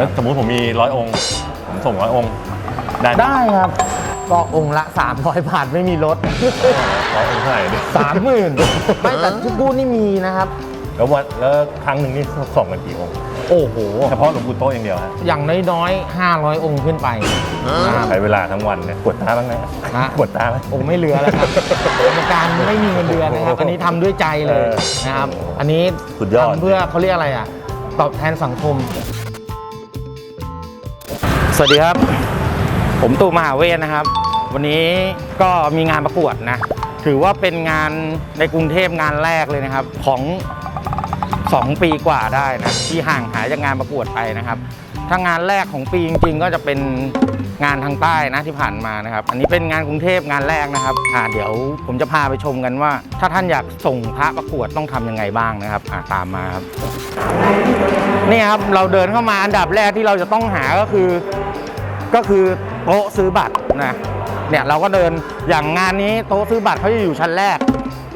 แล้วสมมุติผมมีร้อยองค์ผมส่งร้อยองค์ ได้ไหมได้ครับ ก็องค์ละ 300 บาทไม่มีลด ร้อยองค์เท่าไหร่ดิ30,000ไม่แต่ทุกบูธนี่มีนะครับ แล้ววันแล้วครั้งหนึ่งนี่ส่งกันกี่องค์โอ้โห เฉพาะหลวงปู่โตะอย่างเดียวฮะอย่างน้อยๆ 500 องค์ขึ้นไปนะครับ ใช้เวลาทั้งวันเนี่ยปวดตาบ้างไหมฮะ ปวดตาไหม โอ้ไม่เหลือแล้วครับ กรรมการไม่มีเงินเดือนนะครับ อันนี้ทำด้วยใจเลยเออนะครับ อันนี้สุดยอด ทำเพื่อเขาเรียกอะไรอะ ตอบแทนสังคม สวัสดีครับ ผมตู่มหาเวทนะครับ วันนี้ก็มีงานประกวดนะ ถือว่าเป็นงานในกรุงเทพงานแรกเลยนะครับของ 2 ปีกว่าได้นะที่ห่างหายจากงานประกวดไปนะครับ ถ้างานแรกของปีจริง ๆ ก็จะเป็นงานทางใต้นะที่ผ่านมานะครับ อันนี้เป็นงานกรุงเทพงานแรกนะครับอ่าเดี๋ยวผมจะพาไปชมกันว่า ถ้าท่านอยากส่งพระประกวดต้องทำยังไงบ้างนะครับอ่าตามมาครับนี่ครับเราเดินเข้ามาอันดับแรกที่เราจะต้องหาก็คือ ก็คือโต๊ะซื้อบัตรนะเนี่ยเราก็เดินอย่างงานนี้โต๊ะซื้อบัตรเขาจะอยู่ชั้นแรก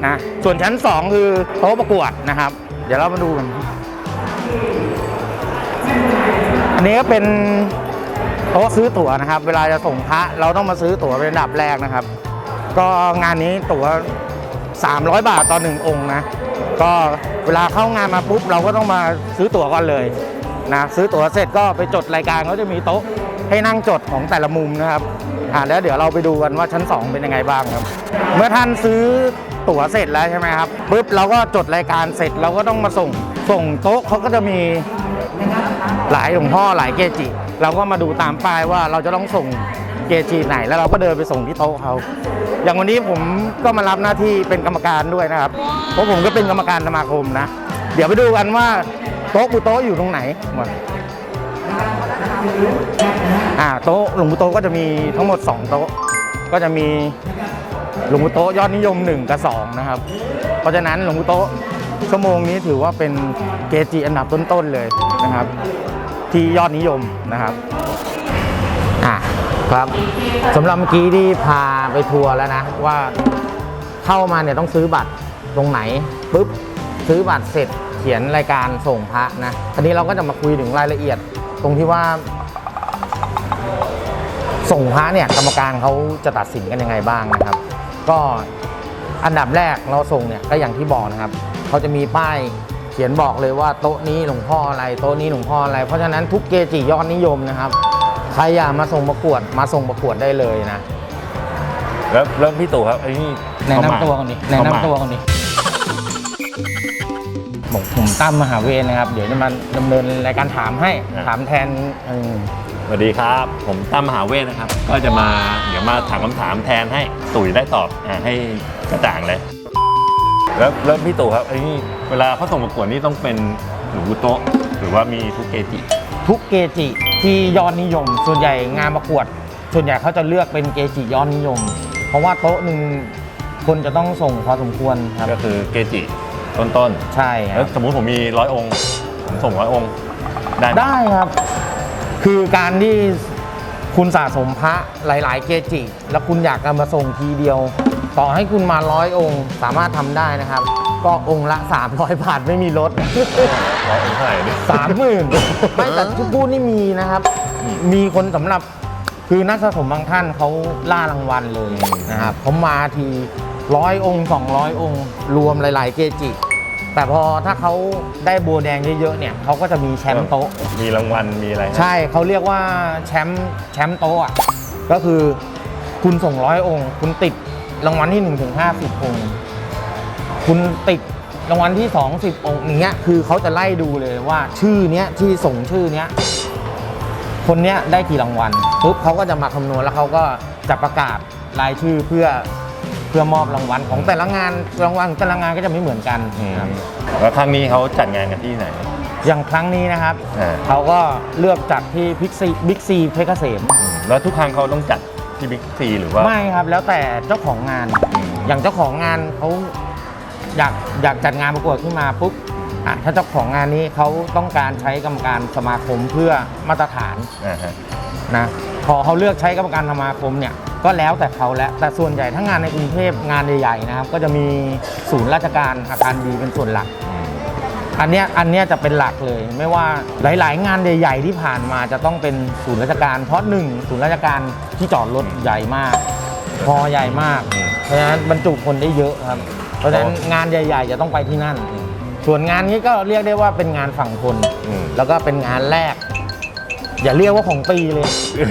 นะส่วนชั้น 2 คือโต๊ะประกวดนะครับ เดี๋ยวเรามาดูกัน นนี้ก็เป็นโต๊ะซื้อตั๋วนะครับ เวลาจะส่งพระเราต้องมาซื้อตั๋วเป็นอันดับแรกนะครับ ก็งานนี้ตั๋ว 300 บาทต่อหนึ่งองค์นะ ก็เวลาเข้างานมาปุ๊บเราก็ต้องมาซื้อตั๋วก่อนเลยนะซื้อตั๋วเสร็จก็ไปจดรายการเขาจะมีโต๊ะให้นั่งจดของแต่ละมุมนะครับอ่าแล้วเดี๋ยวเราไปดูกันว่าชั้น 2 เป็นยังไงบ้างครับ เมื่อท่านซื้อตั๋วเสร็จแล้วใช่ไหมครับปุ๊บเราก็จดรายการเสร็จเราก็ต้องมาส่ง ส่งโต๊ะเขาก็จะมี หลายหลวงพ่อหลายเกจิ เราก็มาดูตามป้ายว่าเราจะต้องส่งเกจิไหนแล้วเราก็เดินไปส่งที่โต๊ะเขา อย่างวันนี้ผมก็มารับหน้าที่เป็นกรรมการด้วยนะครับ เพราะผมก็เป็นกรรมการสมาคมนะ เดี๋ยวไปดูกันว่าโต๊ะปูโต๊ะอยู่ตรงไหนมาอ่าโต๊ะหลวงปู่โต๊ะก็จะมีทั้งหมด 2 โต๊ะ ก็จะมีหลวงปู่โต๊ะยอดนิยม 1 กับ 2 นะครับ เพราะฉะนั้นหลวงปู่โต๊ะชั่วโมงนี้ถือว่าเป็นเกจิอันดับต้นๆเลยนะครับ ที่ยอดนิยมนะครับอะครับสำหรับเมื่อกี้ที่พาไปทัวร์แล้วนะ ว่าเข้ามาเนี่ยต้องซื้อบัตรตรงไหนปุ๊บซื้อบัตรเสร็จเขียนรายการส่งพระนะอันนี้เราก็จะมาคุยถึงรายละเอียดตรงที่ว่า ส่งพระเนี่ยกรรมการเขาจะตัดสินกันยังไงบ้างนะครับ ก็อันดับแรกเราส่งเนี่ยก็อย่างที่บอกนะครับเขาจะมีป้าย เขียนบอกเลยว่าโต๊ะนี้หลวงพ่ออะไรโต๊ะนี้หลวงพ่ออะไร เพราะฉะนั้นทุกเกจิยอดนิยมนะครับใครอยากมาส่งประกวดมาส่งประกวดได้เลยนะ แล้วเริ่มพี่ตู่ครับไอ้นี่แนะนำตัวกันดิแนะนำตัวกันดิผมผมตั้มมหาเวรนะครับ เดี๋ยวจะมาดำเนินรายการถามให้ถามแทนเออสวัสดีครับ ผมตั้มมหาเวทนะครับ ก็จะมาเดี๋ยวมาถามคำถามแทนให้ตุ๋ยได้ตอบอ่าให้กระจ่างเลย แล้วเริ่มพี่ตู่ครับไอ้นี่เวลาเขาส่งประกวดนี่ต้องเป็นหลวงปู่โตะหรือว่ามีทุกเกจิ ทุกเกจิที่ยอดนิยม ส่วนใหญ่งานประกวด ส่วนใหญ่เขาจะเลือกเป็นเกจิยอดนิยม เพราะว่าโต๊ะหนึ่งคนจะต้องส่งพอสมควรครับ ก็คือเกจิต้นใช่ๆคแล้รัวบสมมุติผมมีร้อยองค์ผมส่งร้อยองค์ได้ไหมได้ครับ คือการที่คุณสะสมพระหลาย ๆ เกจิ แล้วคุณอยากจะมาส่งทีเดียว ต่อให้คุณมาร้อยองค์ สามารถทำได้นะครับ ก็องค์ละ 300 บาทไม่มีลด ร้อยองค์เท่าไหร่ดิสามหมื่นไม่แต่ทุกบูธนี่มีนะครับ มีคนสำหรับคือนักสะสมบางท่านเขาล่ารางวัลเลยนะครับเขามาทีร้อยองค์สองร้อยองค์ รวมหลาย ๆ เกจิ แต่พอถ้าเขาได้โบแดงเยอะ ๆ เนี่ยเขาก็จะมีแชมป์โต๊ะ มีรางวัล มีอะไรใช่เขาเรียกว่าแชมป์แชมป์โต๊ะอะก็คือคุณส่งร้อยองค์ คุณติด รางวัลที่1นถึงห้าสิบองค์คุณติดรางวัลที่ 20 องค์อย่างเงี้ยคือเขาจะไล่ดูเลยว่าชื่อเนี้ยที่ส่งชื่อเนี้ยคนเนี้ยได้กี่รางวัลปุ๊บเขาก็จะมาคำนวณแล้วเขาก็จะประกาศรายชื่อเพื่อเพื่อมอบรางวัลของแต่ละงานรางวัลของแต่ละงานก็จะไม่เหมือนกันอืมครับแล้วครั้งนี้เขาจัดงานกันที่ไหน อย่างครั้งนี้นะครับอ่า เขาก็เลือกจัดที่พิกซีบิ๊กซีเพชรเกษม แล้วทุกครั้งเขาต้องจัด ที่บิ๊กซีหรือว่า ไม่ครับแล้วแต่เจ้าของงานอืมอย่างเจ้าของงานเขาอยากอยากจัดงานประกวดขึ้นมาปุ๊บอะถ้าเจ้าของงานนี้เขาต้องการใช้กรรมการสมาคมเพื่อมาตรฐานอ่าฮะ นะพอเขาเลือกใช้กรรมการสมาคมเนี่ยก็แล้วแต่เขาแล้วแต่ส่วนใหญ่ถ้างานในกรุงเทพงานใหญ่ๆนะครับ ก็จะมีศูนย์ราชการอาคารดีเป็นส่วนหลัก อืมอันเนี้ยอันเนี้ยจะเป็นหลักเลย ไม่ว่าหลาย ๆ งานใหญ่ ๆ ที่ผ่านมาจะต้องเป็นศูนย์ราชการ เพราะหนึ่งศูนย์ราชการที่จอดรถใหญ่มาก พอใหญ่มากอืมเพราะฉะนั้นบรรจุคนได้เยอะครับ เพราะฉะนั้นงานใหญ่ ๆ จะต้องไปที่นั่น ส่วนงานนี้ก็เรียกได้ว่าเป็นงานฝั่งทนอืม แล้วก็เป็นงานแรก อย่าเรียกว่าของปีเลย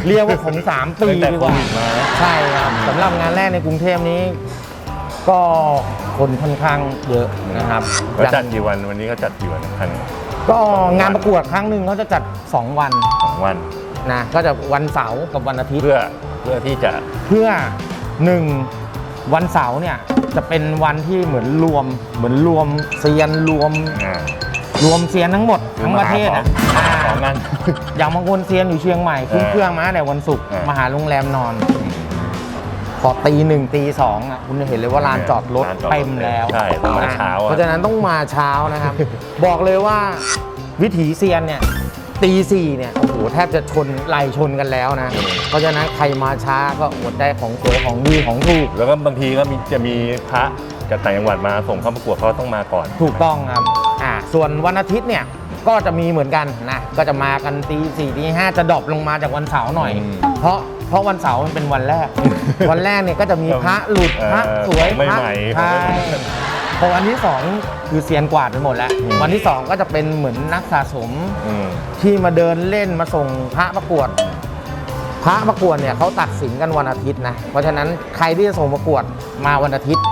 เรียกว่าของสามปีตั้งแต่ดีโคกว่า วิดมานะ ใช่ครับสำหรับงานแรกในกรุงเทพนี้ ก็คนค่อนข้างเยอะนะครับ แล้วจัดกี่วันวันนี้เขาจัดกี่วันครั้งก็งานประกวดครั้งหนึ่งเขาจะจัด 2 วันสองวันนะก็จะวันเสาร์กับวันอาทิตย์ เพื่อเพื่อที่จะเพื่อหนึ่งวันเสาร์เนี่ยจะเป็นวันที่เหมือนรวม เหมือนรวมเซียนรวม อ่ารวมเซียนทั้งหมดทั้งประเทศอะมาหาอ่า ของงาน อย่างบางคนเซียนอยู่เชียงใหม่ขึ้นเออเครื่องมาในยวันศุกร์เออ มาหาโรงแรมนอน พอตีหนึ่งตีสองอะคุณจะเห็นเลยว่าลานจอดรถลานจอดรถเต็มแล้วใช่ต้องมาเช้าอะเพราะฉะนั้นต้องมาเช้านะครับ บอกเลยว่าวิถีเซียนเนี่ยตีสี่เนี่ยโอ้โหแทบจะชนไหลชนกันแล้วนะ เพราะฉะนั้นใครมาช้าก็อดได้ของสวยของดีของถูก แล้วก็บางทีก็มีจะมีพระจากต่างจังหวัดมาส่งเข้าประกวดเขาต้องมาก่อนถูกต้องครับอ่าส่วนวันอาทิตย์เนี่ยก็จะมีเหมือนกันนะ ก็จะมากันตีสี่ตีห้าจะดรอปลงมาจากวันเสาร์หน่อยอืมเพราะเพ ราะวันเสาร์มันเป็นวันแรก วันแรกเนี่ยก็จะมีพระหลุดเออพระสวยของพระใหม่ๆใช่ของใหม่พอวันที่สองคือเซียนกวาดไปหมดแล้วอืมวันที่สองก็จะเป็นเหมือนนักสะสมอืมที่มาเดินเล่นมาส่งพระประกวด พระประกวดเนี่ยเขาตัดสินกันวันอาทิตย์นะ เพราะฉะนั้นใครที่จะส่งประกวดมาวันอาทิตย์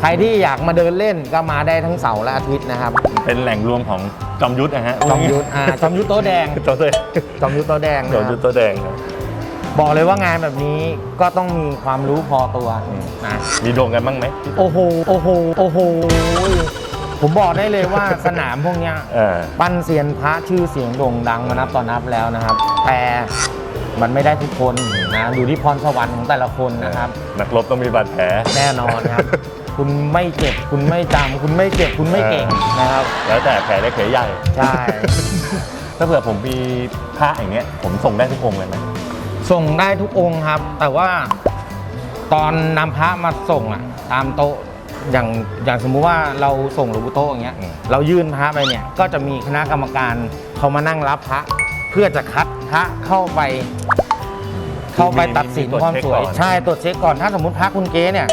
ใครที่อยากมาเดินเล่นก็มาได้ทั้งเสาร์และอาทิตย์นะครับ เป็นแหล่งรวมของจอมยุทธนะฮะจอมยุทธอ่าจอมยุทธโต๊ะแดงจอมยุทธจอมยุทธโต๊ะแดงจอนะมคยุรัทบธตัวแดงครั บบอกเลยว่างานแบบนี้ก็ต้องมีความรู้พอตัวอืมนะมีโด่งกันบ้างไหมโอ้โหโอ้โหโอ้โหผมบอกได้เลยว่าสนามพวกเนี้ยเออปั้นเซียนพระชื่อเสียงโด่งดังมานับต่อนับแล้วนะครับ แต่มันไม่ได้ทุกคนนะอยู่ที่พรสวรรค์ของแต่ละคนนะครับ นักรบต้องมีบาดแผลแน่นอนครับคุณไม่เจ็บคุณไม่จำคุณไม่เจ็บคุณไม่เก่งนะครับ แล้วแต่แผลเล็กแผลใหญ่ใช่ถ้าเผื่อผมมีพระอย่างเงี้ยผมส่งได้ทุกองค์เลยไหม ส่งได้ทุกองค์ครับ แต่ว่าตอนนำพระมาส่งอะ ตามโต๊ะอย่างอย่างสมมุติว่าเราส่งหลวงปู่โต๊ะอย่างเงี้ย เรายื่นพระไปเนี่ย ก็จะมีคณะกรรมการเขามานั่งรับพระ เพื่อจะคัดพระเข้าไป เข้าไปตัดสินความสวย ใช่ตรวจเช็คก่อนถ้าสมมติพระคุณเก๊เนี่ย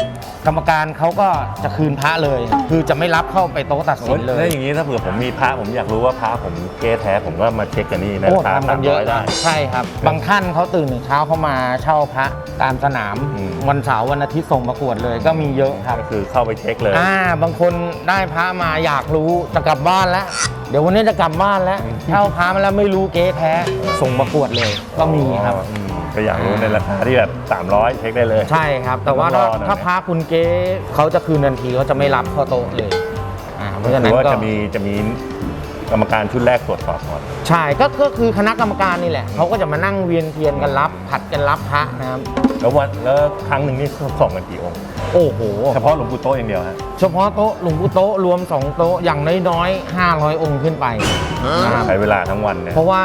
กรรมการเขาก็จะคืนพระเลย คือจะไม่รับเข้าไปโต๊ะตัดสินเลแล้ยวอย่างนี้ถ้าเผื่อผมมีพระผมอยากรู้ว่าพระผมเก๊แท้ผมก็มาเช็คกันนี่นะโอ้พระทำกัสานมเยร้อะอยได้ ใช่ครับ บางท่านเขาตื่นเช้าเขามาเช่าพระตามสนาม อืม วันเสาร์วันอาทิตย์ส่งประกวดเลยก็มีเยอะครับ ก็คือเข้าไปเช็คเลย อ่าบางคนได้พระมาอยากรู้จะกลับบ้านแล้ว เดี๋ยววันนี้จะกลับบ้านแล้วเช่าพระมาแล้วไม่รู้เก๊แท้ส่งประกวดเลยก็มีครับ อ๋ออืมก็อยากรู้ในราคาที่แบบ 300 เช็คได้เลย ใช่ครับ แต่ว่าต้ถ้าองรอหน่อย ถ้าพระคุณเก๊เขาจะคืนทันทีเขาจะไม่รับเข้าโต๊ะเลยอ่าเพราะฉะหนั้รืนอว่าก็จะมีจะมี กรรมการชุดแรกตรวจสอบก่อน ใช่ก็ก็คือคณะกรรมการนี่แหละเขาก็จะมานั่งเวียนเทียนกันรับ ผัดกันรับพระนะครับ แล้ววันแล้วครั้งหนึ่งนี่ส่งกันกี่องค์ โอ้โห เฉพาะหลวงปู่โต๊ะอย่างเดียวฮะ เฉพาะโต๊ะหลวงปู่โต๊ะรวม 2 โต๊ะอย่างน้อยๆ500 องค์ขึ้นไปนะครับใช้เวลาทั้งวันเนี่ยเพราะว่า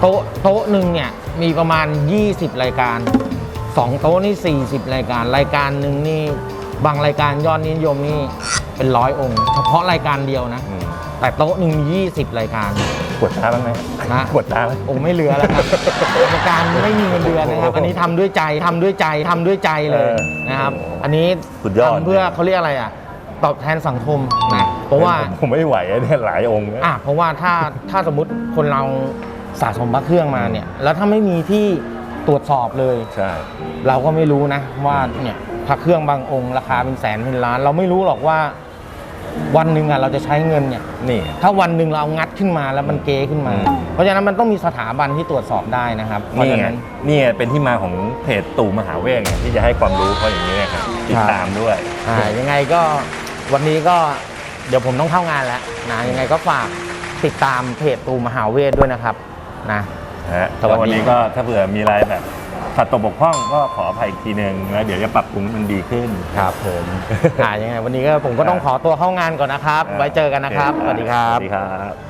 โต๊ะโต๊ะหนึ่งเนี่ยมีประมาณ 20 รายการ 2 โต๊ะนี่ 40 รายการ รายการหนึ่งนี่บางรายการยอดนิยมนี่เป็นร้อยองค์ เฉพาะรายการเดียวนะ อืม แต่โต๊ะหนึ่งมี20รายการปวดตาบ้างไหมนะปวดตาไหมโอ้ไม่เหลือแล้วครับกรรมการไม่มีเงินเดือนนะครับ อันนี้ทำด้วยใจทำด้วยใจทำด้วยใจเลยนะครับ อันนี้สุดยอด ทำเพื่อเขาเรียกอะไรอะ ตอบแทนสังคมนะเพราะว่า ผมไม่ไหวอะเนี่ยหลายองค์นะ อะเพราะว่าถ้าถ้าสมมติคนเราสะสมพระเครื่องมาเนี่ย แล้วถ้าไม่มีที่ตรวจสอบเลย ใช่ เราก็ไม่รู้นะว่าเนี่ยพระเครื่องบางองค์ราคาเป็นแสนเป็นล้าน เราไม่รู้หรอกว่า วันหนึ่งอะเราจะใช้เงินเนี่ย นี่ ถ้าวันหนึ่งเราเอางัดขึ้นมาแล้วมันเก๊ขึ้นมา อืม เพราะฉะนั้นมันต้องมีสถาบันที่ตรวจสอบได้นะครับ เพราะนี่ฉะไงนั้น นี่ไงเป็นที่มาของเพจตู่มหาเวทไงที่จะให้ความรู้เขาอย่างนี้ไงครับติดตามด้วย อ่ายังไงก็วันนี้ก็เดี๋ยวผมต้องเข้างานแล้วนะยังไงก็ฝากติดตามเพจตูมหาเวทด้วยนะครับนะ นะฮะสวัสดี แล้ววันนี้ก็ถ้าเผื่อมีอะไรแบบ ขัดตกบกพร่องก็ขออภัยอีกทีหนึ่งแล้วเดี๋ยวจะปรับปรุงให้มันดีขึ้น ครับผมอ่ายังไงวันนี้ก็ผมก็ต้องขอตัวเข้างานก่อนนะครับ ไว้เจอกันนะครับ สวัสดีครับ สวัสดีครับ